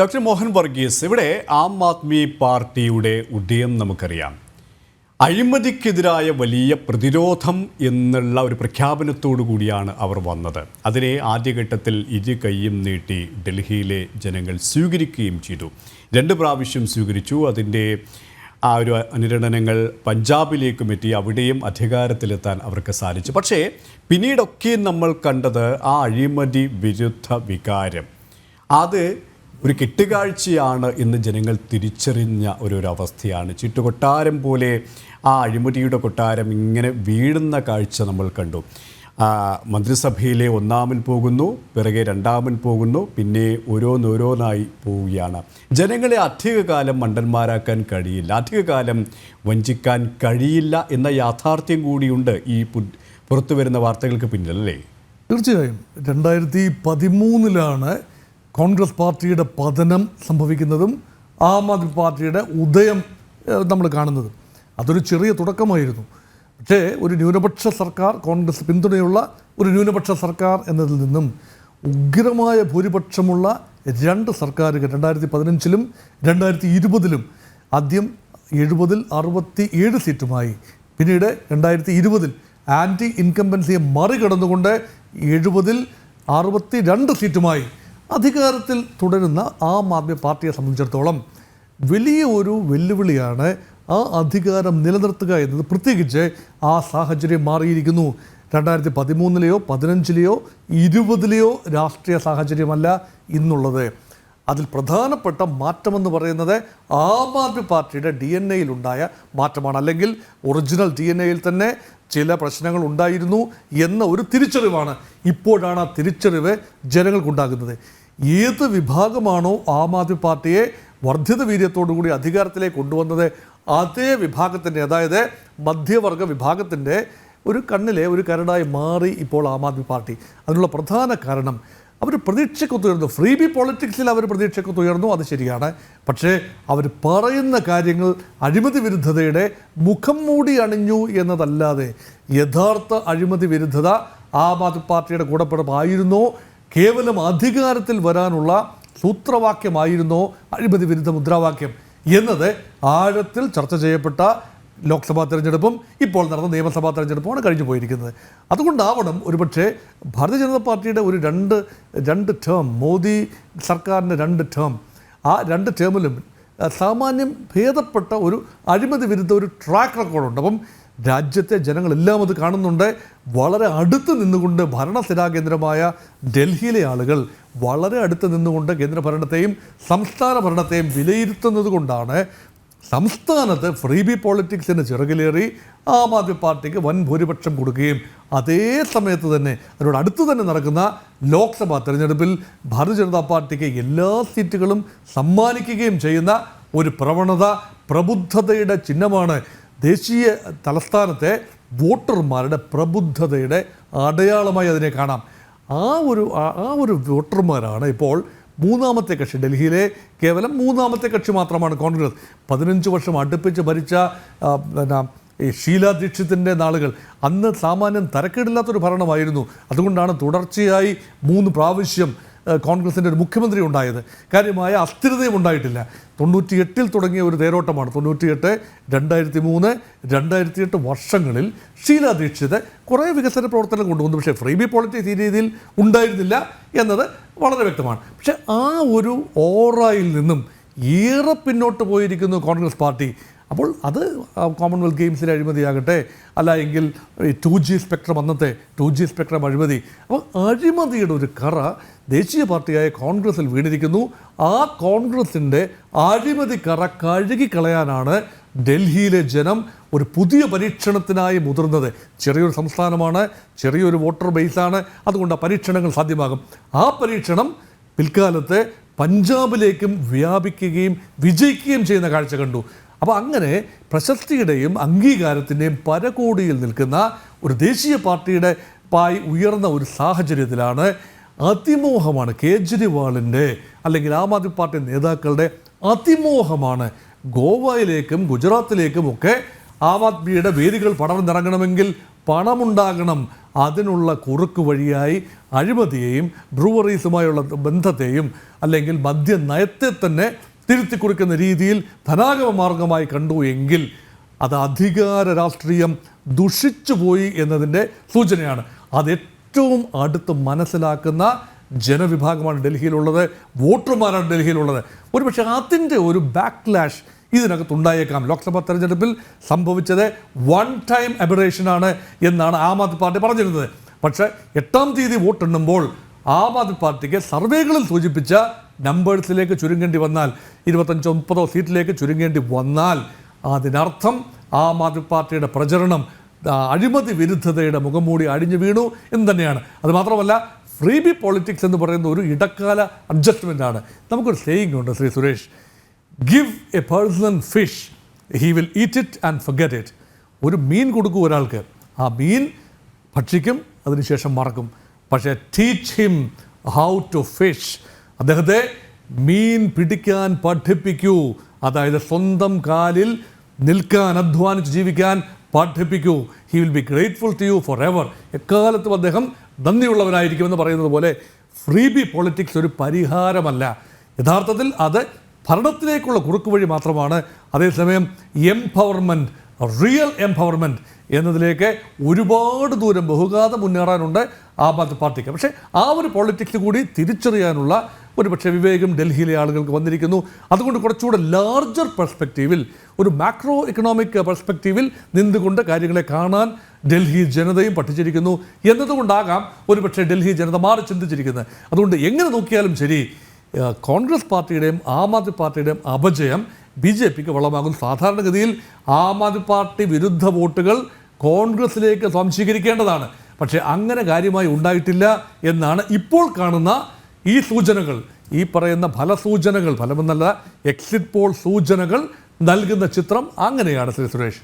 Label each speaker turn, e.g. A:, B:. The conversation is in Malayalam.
A: ഡോക്ടർ മോഹൻ വർഗീസ് ഇവിടെ ആം ആദ്മി പാർട്ടിയുടെ ഉദയം നമുക്കറിയാം. അഴിമതിക്കെതിരായ വലിയ പ്രതിരോധം എന്നുള്ള ഒരു പ്രഖ്യാപനത്തോടു കൂടിയാണ് അവർ വന്നത്. അതിനെ ആദ്യഘട്ടത്തിൽ ഇരു കൈയും നീട്ടി ഡൽഹിയിലെ ജനങ്ങൾ സ്വീകരിക്കുകയും ചെയ്തു. രണ്ട് പ്രാവശ്യം സ്വീകരിച്ചു. അതിന്റെ ആ ഒരു അനുരണനങ്ങൾ പഞ്ചാബിലേക്കും എത്തി. അവിടെയും അധികാരത്തിലെത്താൻ അവർക്ക് സാധിച്ചു. പക്ഷേ പിന്നീടൊക്കെ നമ്മൾ കണ്ടത് ആ അഴിമതി വിരുദ്ധ വികാരം. അത് ഒരു കെട്ടുകാഴ്ചയാണ് ഇന്ന് ജനങ്ങൾ തിരിച്ചറിഞ്ഞ ഒരു അവസ്ഥയാണ് ചുറ്റുകൊട്ടാരം പോലെ ആ അഴിമതിയുടെ കൊട്ടാരം ഇങ്ങനെ വീഴുന്ന കാഴ്ച നമ്മൾ കണ്ടു. മന്ത്രിസഭയിലെ ഒന്നാമൻ പോകുന്നു പിറകെ രണ്ടാമൻ പോകുന്നു പിന്നെ ഓരോന്നോരോന്നായി പോവുകയാണ്. ജനങ്ങളെ അധികകാലം മണ്ടന്മാരാക്കാൻ കഴിയില്ല. അധികകാലം വഞ്ചിക്കാൻ കഴിയില്ല എന്ന യാഥാർത്ഥ്യം കൂടിയുണ്ട് ഈ പുറത്തു വരുന്ന വാർത്തകൾക്ക് പിന്നിലല്ലേ?
B: തീർച്ചയായും. രണ്ടായിരത്തി പതിമൂന്നിലാണ് കോൺഗ്രസ് പാർട്ടിയുടെ പതനം സംഭവിക്കുന്നതും ആം ആദ്മി പാർട്ടിയുടെ ഉദയം നമ്മൾ കാണുന്നതും. അതൊരു ചെറിയ തുടക്കമായിരുന്നു. പക്ഷേ ഒരു ന്യൂനപക്ഷ സർക്കാർ കോൺഗ്രസ് പിന്തുണയുള്ള ഒരു ന്യൂനപക്ഷ സർക്കാർ എന്നതിൽ നിന്നും ഉഗ്രമായ ഭൂരിപക്ഷമുള്ള രണ്ട് സർക്കാരുകൾ രണ്ടായിരത്തി പതിനഞ്ചിലും രണ്ടായിരത്തി ഇരുപതിലും ആദ്യം എഴുപതിൽ അറുപത്തി ഏഴ് സീറ്റുമായി. പിന്നീട് രണ്ടായിരത്തി ഇരുപതിൽ ആന്റി ഇൻകംബൻസിയെ മറികടന്നുകൊണ്ട് എഴുപതിൽ അറുപത്തി രണ്ട് സീറ്റുമായി. അധികാരത്തിൽ തുടരുന്ന ആം ആദ്മി പാർട്ടിയെ സംബന്ധിച്ചിടത്തോളം വലിയ ഒരു വെല്ലുവിളിയാണ് ആ അധികാരം നിലനിർത്തുക എന്നത് പ്രത്യേകിച്ച് ആ സാഹചര്യം മാറിയിരിക്കുന്നു. രണ്ടായിരത്തി പതിമൂന്നിലെയോ പതിനഞ്ചിലെയോ ഇരുപതിലെയോ രാഷ്ട്രീയ സാഹചര്യമല്ല ഇന്നുള്ളത്. അതിൽ പ്രധാനപ്പെട്ട മാറ്റമെന്ന് പറയുന്നത് ആം ആദ്മി പാർട്ടിയുടെ ഡി എൻ എയിലുണ്ടായ മാറ്റമാണ്. അല്ലെങ്കിൽ ഒറിജിനൽ ഡി എൻ എയിൽ തന്നെ ചില പ്രശ്നങ്ങൾ ഉണ്ടായിരുന്നു എന്ന ഒരു തിരിച്ചറിവാണ് ഇപ്പോഴാണ് ആ തിരിച്ചറിവ് ജനങ്ങൾക്കുണ്ടാകുന്നത്. ഏത് വിഭാഗമാണോ ആം ആദ്മി പാർട്ടിയെ വർദ്ധിത വീര്യത്തോടുകൂടി അധികാരത്തിലേക്ക് കൊണ്ടുവന്നത്? അതേ വിഭാഗത്തിന്റെ അതായത് മധ്യവർഗ വിഭാഗത്തിന്റെ ഒരു കണ്ണിലെ ഒരു കരടായി മാറി ഇപ്പോൾ ആം ആദ്മി പാർട്ടി. അതിനുള്ള പ്രധാന കാരണം അവർ പ്രതീക്ഷക്കൊത്തുയർന്നു ഫ്രീ ബി പൊളിറ്റിക്സിൽ അവർ പ്രതീക്ഷക്കൊത്തുയർന്നു അത് ശരിയാണ്. പക്ഷേ അവർ പറയുന്ന കാര്യങ്ങൾ അഴിമതി വിരുദ്ധതയുടെ മുഖം മൂടി അണിഞ്ഞു എന്നതല്ലാതെ യഥാർത്ഥ അഴിമതി വിരുദ്ധത ആം ആദ്മി പാർട്ടിയുടെ കൂടപ്പിറപ്പായിരുന്നോ. കേവലം അധികാരത്തിൽ വരാനുള്ള സൂത്രവാക്യമായിരുന്നോ അഴിമതി വിരുദ്ധ മുദ്രാവാക്യം എന്നത് ആഴത്തിൽ ചർച്ച ചെയ്യപ്പെട്ട ലോക്സഭാ തെരഞ്ഞെടുപ്പും ഇപ്പോൾ നടന്ന നിയമസഭാ തെരഞ്ഞെടുപ്പുമാണ് കഴിഞ്ഞു പോയിരിക്കുന്നത്. അതുകൊണ്ടാവണം ഒരുപക്ഷെ ഭാരതീയ ജനതാ പാർട്ടിയുടെ ഒരു രണ്ട് രണ്ട് ടേം മോദി സർക്കാരിന്റെ രണ്ട് ടേം ആ രണ്ട് ടേമിലും സാമാന്യം ഭേദപ്പെട്ട ഒരു അഴിമതി വിരുദ്ധ ഒരു ട്രാക്ക് റെക്കോർഡുണ്ട് അപ്പം രാജ്യത്തെ ജനങ്ങളെല്ലാം അത് കാണുന്നുണ്ട്. വളരെ അടുത്ത് നിന്നുകൊണ്ട് ഭരണസ്ഥിരാ കേന്ദ്രമായ ഡൽഹിയിലെ ആളുകൾ വളരെ അടുത്ത് നിന്നുകൊണ്ട് കേന്ദ്രഭരണത്തെയും സംസ്ഥാന ഭരണത്തെയും വിലയിരുത്തുന്നത് കൊണ്ടാണ് സംസ്ഥാനത്ത് ഫ്രീ ബി പോളിറ്റിക്സിന് ചിറകിലേറി ആം ആദ്മി പാർട്ടിക്ക് വൻ ഭൂരിപക്ഷം കൊടുക്കുകയും അതേ സമയത്ത് തന്നെ അതിനോട് അടുത്ത് തന്നെ നടക്കുന്ന ലോക്സഭാ തെരഞ്ഞെടുപ്പിൽ ഭാരതീയ ജനതാ പാർട്ടിക്ക് എല്ലാ സീറ്റുകളും സമ്മാനിക്കുകയും ചെയ്യുന്ന ഒരു പ്രവണത പ്രബുദ്ധതയുടെ ചിഹ്നമാണ് ദേശീയ തലസ്ഥാനത്തെ വോട്ടർമാരുടെ പ്രബുദ്ധതയുടെ അടയാളമായി അതിനെ കാണാം. ആ ഒരു ആ- ഒരു വോട്ടർമാരാണ് ഇപ്പോൾ മൂന്നാമത്തെ കക്ഷി. ഡൽഹിയിലെ കേവലം മൂന്നാമത്തെ കക്ഷി മാത്രമാണ് കോൺഗ്രസ്. പതിനഞ്ച് വർഷം അടുപ്പിച്ച് ഭരിച്ച പിന്നെ ഈ ഷീല ദീക്ഷിത്തിന്റെ നാളുകൾ. അന്ന് സാമാന്യം തരക്കേടില്ലാത്തൊരു ഭരണമായിരുന്നു. അതുകൊണ്ടാണ് തുടർച്ചയായി മൂന്ന് പ്രാവശ്യം കോൺഗ്രസിന്റെ ഒരു മുഖ്യമന്ത്രി ഉണ്ടായത്. കാര്യമായ അസ്ഥിരതയും ഉണ്ടായിട്ടില്ല. തൊണ്ണൂറ്റി എട്ടിൽ തുടങ്ങിയ ഒരു തേരോട്ടമാണ്. തൊണ്ണൂറ്റിയെട്ട് രണ്ടായിരത്തി മൂന്ന് രണ്ടായിരത്തി എട്ട് വർഷങ്ങളിൽ ഷീല ദീക്ഷിത് കുറേ വികസന പ്രവർത്തനം കൊണ്ടുവന്നു. പക്ഷേ ഫ്രീ ബി പോളിറ്റിക്സ് ഈ രീതിയിൽ ഉണ്ടായിരുന്നില്ല എന്നത് വളരെ വ്യക്തമാണ്. പക്ഷേ ആ ഒരു ഓറയിൽ നിന്നും ഏറെ പിന്നോട്ട് പോയിരിക്കുന്നു കോൺഗ്രസ് പാർട്ടി. അപ്പോൾ അത് കോമൺവെൽത്ത് ഗെയിംസിലെ അഴിമതിയാകട്ടെ അല്ല എങ്കിൽ ടു ജി സ്പെക്ട്രം അന്നത്തെ ടു ജി സ്പെക്ട്രം അഴിമതി. അപ്പോൾ അഴിമതിയുടെ ഒരു കറ ദേശീയ പാർട്ടിയായ കോൺഗ്രസിൽ വീണിരിക്കുന്നു. ആ കോൺഗ്രസിന്റെ അഴിമതി കറ കഴുകിക്കളയാനാണ് ഡൽഹിയിലെ ജനം ഒരു പുതിയ പരീക്ഷണത്തിനായി മുതിർന്നത്. ചെറിയൊരു സംസ്ഥാനമാണ് ചെറിയൊരു വോട്ടർ ബേസാണ് അതുകൊണ്ട് ആ പരീക്ഷണങ്ങൾ സാധ്യമാകും. ആ പരീക്ഷണം പിൽക്കാലത്ത് പഞ്ചാബിലേക്കും വ്യാപിക്കുകയും വിജയിക്കുകയും ചെയ്യുന്ന കാഴ്ച കണ്ടു. അപ്പോൾ അങ്ങനെ പ്രശസ്തിയുടെയും അംഗീകാരത്തിന്റെയും പരകോടിയിൽ നിൽക്കുന്ന ഒരു ദേശീയ പാർട്ടിയുടെ പായി ഉയർന്ന ഒരു സാഹചര്യത്തിലാണ് അതിമോഹമാണ് കേജ്രിവാളിന്റെ അല്ലെങ്കിൽ ആം ആദ്മി പാർട്ടി നേതാക്കളുടെ അതിമോഹമാണ് ഗോവയിലേക്കും ഗുജറാത്തിലേക്കും ഒക്കെ ആം ആദ്മിയുടെ വേദികൾ പടർന്നിറങ്ങണമെങ്കിൽ പണമുണ്ടാകണം. അതിനുള്ള കുറുക്ക് വഴിയായി അഴിമതിയെയും ബ്രൂവറീസുമായുള്ള ബന്ധത്തെയും അല്ലെങ്കിൽ മദ്യനയത്തെ തന്നെ തിരുത്തി കുറിക്കുന്ന രീതിയിൽ ധനാഗമ മാർഗമായി കണ്ടു എങ്കിൽ അത് അധികാര രാഷ്ട്രീയം ദുഷിച്ചു പോയി എന്നതിന്റെ സൂചനയാണ്. അത് ഏറ്റവും അടുത്ത് മനസ്സിലാക്കുന്ന ജനവിഭാഗമാണ് ഡൽഹിയിലുള്ളത് വോട്ടർമാരാണ് ഡൽഹിയിലുള്ളത്. ഒരുപക്ഷെ അതിന്റെ ഒരു ബാക്ക്ലാഷ് ഇതിനകത്തുണ്ടായേക്കാം. ലോക്സഭാ തെരഞ്ഞെടുപ്പിൽ സംഭവിച്ചത് വൺ ടൈം അബറേഷനാണ് എന്നാണ് ആം ആദ്മി പാർട്ടി പറഞ്ഞിരുന്നത്. പക്ഷേ എട്ടാം തീയതി വോട്ടെണ്ണുമ്പോൾ ആം ആദ്മി പാർട്ടിക്ക് സർവേകളിൽ സൂചിപ്പിച്ച നമ്പേഴ്സിലേക്ക് ചുരുങ്ങേണ്ടി വന്നാൽ ഇരുപത്തഞ്ചോ മുപ്പതോ സീറ്റിലേക്ക് ചുരുങ്ങേണ്ടി വന്നാൽ അതിനർത്ഥം ആം ആദ്മി പാർട്ടിയുടെ പ്രചരണം അഴിമതി വിരുദ്ധതയുടെ മുഖംമൂടി അടിഞ്ഞു വീണു എന്ന് തന്നെയാണ്. അത് മാത്രമല്ല ഫ്രീ ബി പോളിറ്റിക്സ് എന്ന് പറയുന്ന ഒരു ഇടക്കാല അഡ്ജസ്റ്റ്മെന്റ് ആണ്. നമുക്കൊരു സേയിങ് ഉണ്ട് Shri Suresh. Give a personal fish he will eat it and forget it ഒരു മീൻ കൊടുക്കും ഒരാൾക്ക്. ആ മീൻ ഭക്ഷിക്കും അതിനുശേഷം മറക്കും. പക്ഷേ teach him how to fish അദ്ദേഹത്തെ മീൻ പിടിക്കാൻ പഠിപ്പിക്കൂ. അതായത് സ്വന്തം കാലിൽ നിൽക്കാൻ അധ്വാനിച്ച് ജീവിക്കാൻ പഠിപ്പിക്കൂ. He will be grateful to you forever എക്കാലത്തും അദ്ദേഹം നന്ദിയുള്ളവനായിരിക്കുമെന്ന് പറയുന്നത് പോലെ ഫ്രീ ബി പൊളിറ്റിക്സ് ഒരു പരിഹാരമല്ല. യഥാർത്ഥത്തിൽ അത് ഭരണത്തിലേക്കുള്ള കുറുക്ക് വഴി മാത്രമാണ്. അതേസമയം എംപവർമെന്റ് റിയൽ എംപവർമെന്റ് എന്നതിലേക്ക് ഒരുപാട് ദൂരം ബഹുഘാതം മുന്നേറാനുണ്ട് ആം ആദ്മി പാർട്ടിക്ക്. പക്ഷേ ആ ഒരു പൊളിറ്റിക്സ് കൂടി തിരിച്ചറിയാനുള്ള ഒരു പക്ഷേ വിവേകം ഡൽഹിയിലെ ആളുകൾക്ക് വന്നിരിക്കുന്നു. അതുകൊണ്ട് കുറച്ചുകൂടെ ലാർജർ പെർസ്പെക്റ്റീവിൽ ഒരു മാക്രോ ഇക്കണോമിക് പെർസ്പെക്റ്റീവിൽ നിന്നുകൊണ്ട് കാര്യങ്ങളെ കാണാൻ ഡൽഹി ജനതയും പഠിച്ചിരിക്കുന്നു. എന്നതുകൊണ്ടാകാം ഒരു പക്ഷേ ഡൽഹി ജനത മാറി ചിന്തിച്ചിരിക്കുന്നത്. അതുകൊണ്ട് എങ്ങനെ നോക്കിയാലും ശരി കോൺഗ്രസ് പാർട്ടിയുടെയും ആം ആദ്മി പാർട്ടിയുടെയും അപജയം ബി ജെ പിക്ക് വളമാകും സാധാരണഗതിയിൽ ആം ആദ്മി പാർട്ടി വിരുദ്ധ വോട്ടുകൾ കോൺഗ്രസിലേക്ക് സ്വാംശീകരിക്കേണ്ടതാണ്. പക്ഷേ അങ്ങനെ കാര്യമായി ഉണ്ടായിട്ടില്ല എന്നാണ് ഇപ്പോൾ കാണുന്ന ഈ സൂചനകൾ ഈ പറയുന്ന ഫലസൂചനകൾ ഫലമെന്നല്ല എക്സിറ്റ് പോൾ സൂചനകൾ നൽകുന്ന ചിത്രം അങ്ങനെയാണ് ശ്രീ സുരേഷ്.